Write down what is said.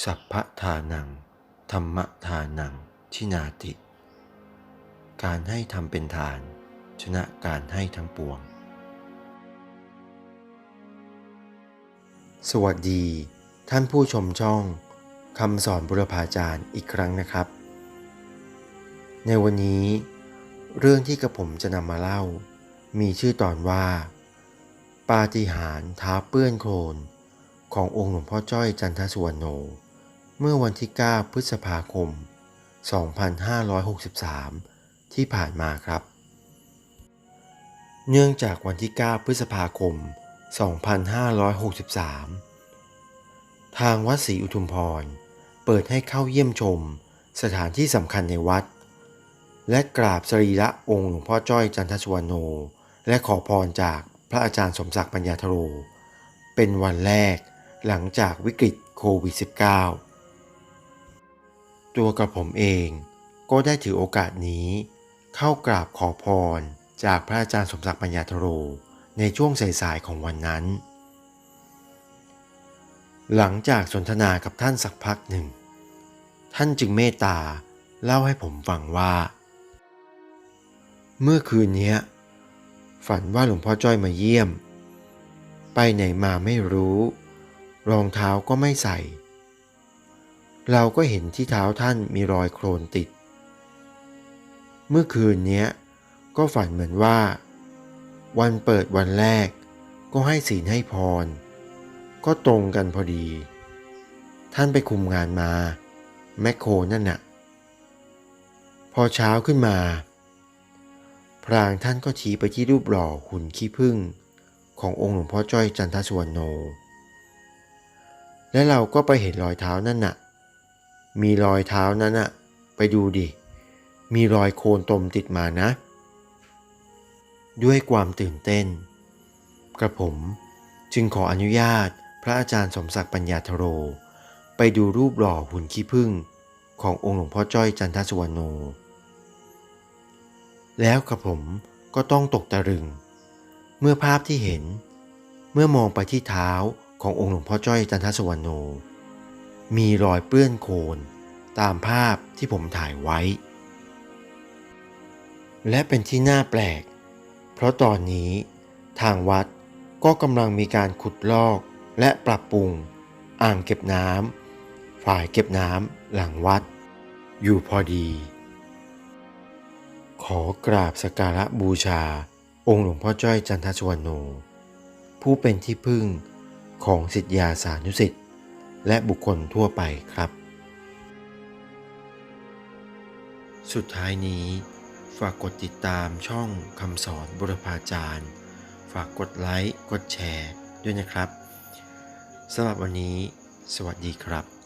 สัพพทานัง ธรรมทานัง ชินาติ การให้ทำเป็นทาน ชนะการให้ทั้งปวง สวัสดี ท่านผู้ชมช่องคำสอนบุรพาจารย์อีกครั้งนะครับ ในวันนี้ เรื่องที่กระผมจะนำมาเล่า มีชื่อตอนว่า ปาฏิหาริย์ท้าเปื้อนโคลนขององค์หลวงพ่อจ้อยจันทสุวรรณโน เมื่อวันที่ 9 พฤษภาคม 2563 ที่ผ่านมาครับ เนื่องจากวันที่ 9 พฤษภาคม 2563 ทางวัดศรีอุทุมพร เปิดให้เข้าเยี่ยมชมสถานที่สำคัญในวัด และกราบสรีระองค์หลวงพ่อจ้อยจันทสุวรรณโน และขอพรจากพระอาจารย์สมศักดิ์ปัญญาธโร เป็นวันแรกหลังจากวิกฤตโควิด -19 ตัวกระผมเองก็ได้ถือโอกาสนี้ เข้ากราบขอพรจากพระอาจารย์สมศักดิ์ปัญญาธโร ในช่วงสายๆของวันนั้น หลังจากสนทนากับท่านสักพักหนึ่ง ท่านจึงเมตตาเล่าให้ผมฟังว่า เมื่อคืนนี้ฝันว่าหลวงพ่อจ้อยมาเยี่ยม ไปไหนมาไม่รู้ รองเท้าก็ไม่ใส่ เราก็เห็นที่เท้าท่านมีรอยโคลนติด เมื่อคืนนี้ก็ฝันเหมือนว่า วันเปิดวันแรก ก็ให้ศีลให้พร ก็ตรงกันพอดี ท่านไปคุมงานมา แมคโครนั่นน่ะ พอเช้าขึ้นมา พรางท่านก็ชี้ไปที่รูปหล่อหุ่นขี้ผึ้งขององค์หลวงพ่อจ้อยจันทสุวรรณโน และเราก็ไปเห็นรอยเท้านั่นน่ะ มีรอยเท้านั้นน่ะไปดูดิ มีรอยโคลนตมติดมานะ ด้วยความตื่นเต้น กระผมจึงขออนุญาตพระอาจารย์สมศักดิ์ปัญญาธโร ไปดูรูปหล่อหุ่นขี้ผึ้งขององค์หลวงพ่อจ้อยจันทสุวรรณโน แล้วกระผมก็ต้องตกตะลึง เมื่อภาพที่เห็น เมื่อมองไปที่เท้าขององค์หลวงพ่อจ้อยจันทสุวรรณโน มีรอยเปื้อนโคลนตามภาพที่ผมถ่ายไว้ และเป็นที่น่าแปลก เพราะตอนนี้ทางวัดก็กำลังมีการขุดลอกและปรับปรุง อ่างเก็บน้ำฝ่ายเก็บน้ำหลังวัด อยู่พอดี ขอกราบสการะบูชา องค์หลวงพ่อจ้อยจันทสวรรณโน ผู้เป็นที่พึ่งของสิทธิาสานุสิทธิ และบุคคลทั่วไปครับ สุดท้ายนี้ ฝากกดติดตามช่องคำสอนบุรพาจารย์ ฝากกดไลค์ กดแชร์ด้วยนะครับสำหรับวันนี้ สวัสดีครับ